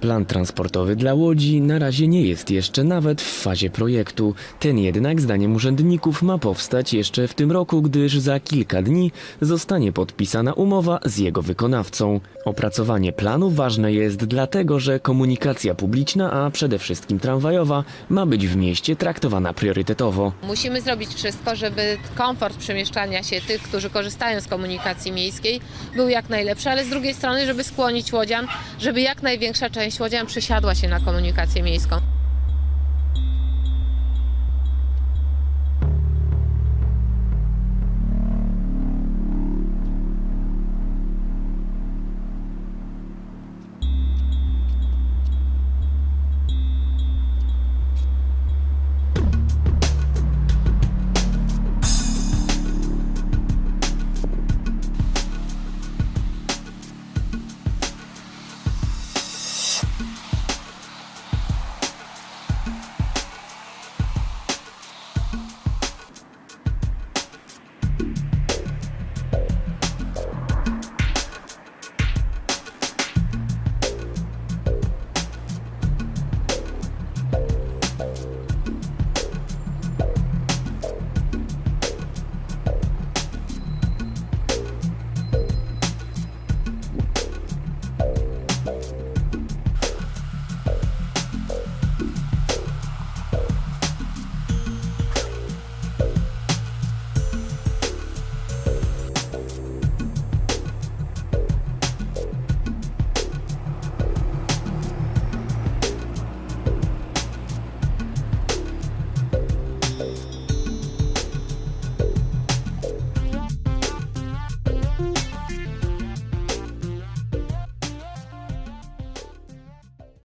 Plan transportowy dla Łodzi na razie nie jest jeszcze nawet w fazie projektu. Ten jednak, zdaniem urzędników, ma powstać jeszcze w tym roku, gdyż za kilka dni zostanie podpisana umowa z jego wykonawcą. Opracowanie planu ważne jest dlatego, że komunikacja publiczna, a przede wszystkim tramwajowa, ma być w mieście traktowana priorytetowo. Musimy zrobić wszystko, żeby komfort przemieszczania się tych, którzy korzystają z komunikacji miejskiej, był jak najlepszy, ale z drugiej strony, żeby skłonić łodzian, żeby jak największa część łodzian przesiadła się na komunikację miejską.